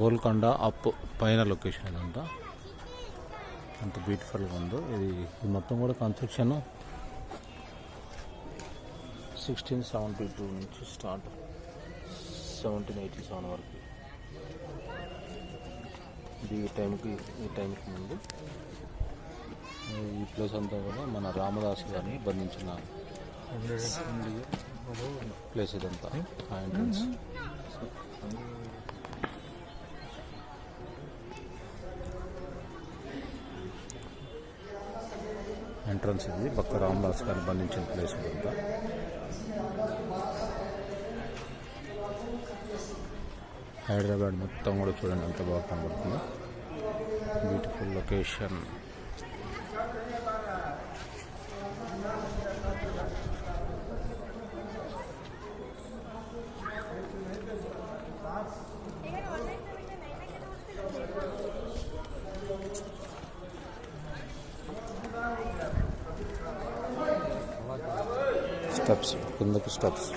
Golconda up పైన location ఇదంతా. అంత బ్యూటిఫుల్గా ఉందో. ఇది ఇది మొత్తం కూడా కన్స్ట్రక్షన్ సిక్స్టీన్ సెవెంటీ టూ నుంచి స్టార్ట్ సెవెంటీన్ ఎయిటీ సెవెన్ వరకు. ఇది ఈ టైంకి ఈ టైంకి ముందు. ఈ ప్లేస్ అంతా కూడా మన రామదాస్ గారిని బంధించిన ప్లేస్ ఇదంతా. ఆ ఎంట్రన్స్ ఎంట్రన్స్ ఇది. భక్త రామదాస్ గారు బంధించిన ప్లేస్ ఇదంతా హైదరాబాద్ మొత్తం కూడా చూడండి ఎంత బాగా కనబడుతుంది. Beautiful location steps, bundaki steps.